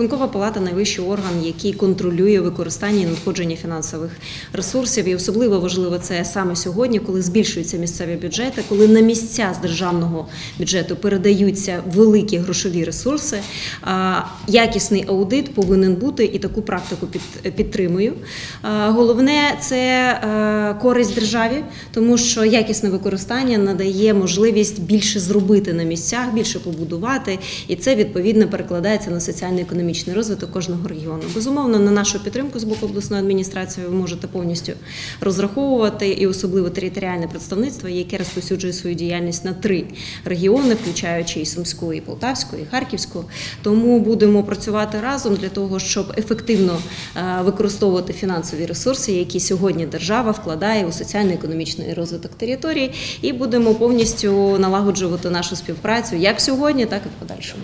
Рахункова палата найвищий орган, який контролює використання і надходження фінансових ресурсів. І особливо важливо це саме сьогодні, коли збільшуються місцеві бюджети, коли на місця з державного бюджету передаються великі грошові ресурси. Якісний аудит повинен бути і таку практику під- підтримую. Головне це е, користь державі, тому що якісне використання надає можливість більше зробити на місцях, більше побудувати, і це відповідно перекладається на соціально-економічний розвиток кожного регіону. Безумовно, на нашу підтримку з боку обласної адміністрації ви можете повністю розраховувати, і особливо територіальне представництво, яке розповсюджує свою діяльність на три регіони, включаючи і Сумську, і Полтавську, і Харківську. Тому будемо працювати разом для того, щоб ефективно е, використовувати фінансові ресурси, які сьогодні держава вкладає у соціально-економічний розвиток території, і будемо повністю налагоджувати нашу співпрацю як сьогодні, так і в подальшому.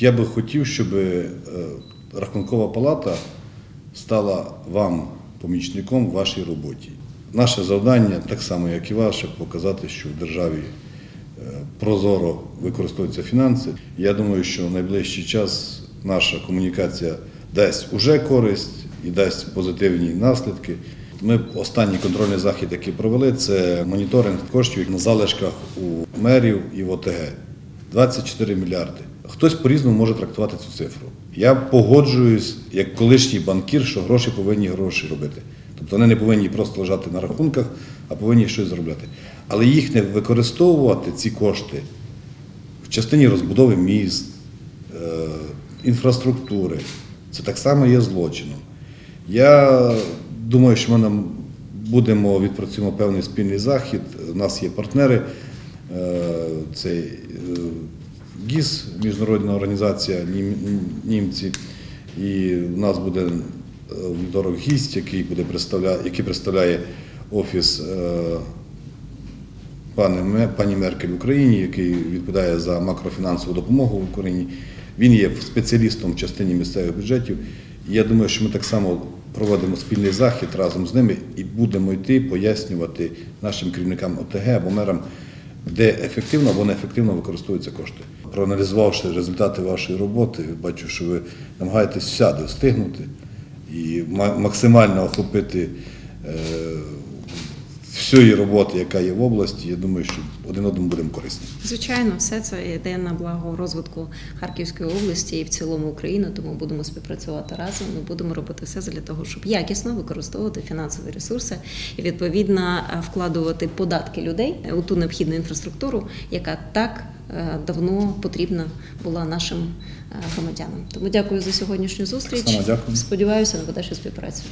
Я би хотів, щоб е, Рахункова палата стала вам помічником в вашій роботі. Наше завдання, так само як і ваше, показати, що в державі е, прозоро використовуються фінанси. Я думаю, що в найближчий час наша комунікація дасть уже користь і дасть позитивні наслідки. Ми останній контрольний захід, який провели, це моніторинг коштів на залишках у мерів і в ОТГ. 24 мільярди. Хтось по-різному може трактувати цю цифру. Я погоджуюсь як колишній банкір, що гроші повинні гроші робити. Тобто вони не повинні просто лежати на рахунках, а повинні щось заробляти. Але їх не використовувати, ці кошти, в частині розбудови міст, е, інфраструктури, це так само є злочином. Я думаю, що ми нам будемо відпрацюємо певний спільний захід. У нас є партнери. Е, Це е, ГІС, міжнародна організація німці. І в нас буде е, вівторок гість, який буде представляє, який представляє офіс е, пані Меркель в Україні, який відповідає за макрофінансову допомогу в Україні. Він є спеціалістом в частині місцевих бюджетів. Я думаю, що ми так само проводимо спільний захід разом з ними і будемо йти пояснювати нашим керівникам ОТГ або мерам, де ефективно або неефективно використовуються кошти. Проаналізувавши результати вашої роботи, бачу, що ви намагаєтесь всяде встигнути і ма- максимально охопити е, всієї роботи, яка є в області. Я думаю, що один одному будемо корисні. Звичайно, все це йде на благо розвитку Харківської області і в цілому України, тому будемо співпрацювати разом. Ми будемо робити все для того, щоб якісно використовувати фінансові ресурси і відповідно вкладувати податки людей у ту необхідну інфраструктуру, яка так давно потрібна була нашим е, громадянам. Тому дякую за сьогоднішню зустріч. Дякую. Сподіваюся на подальшу співпрацю.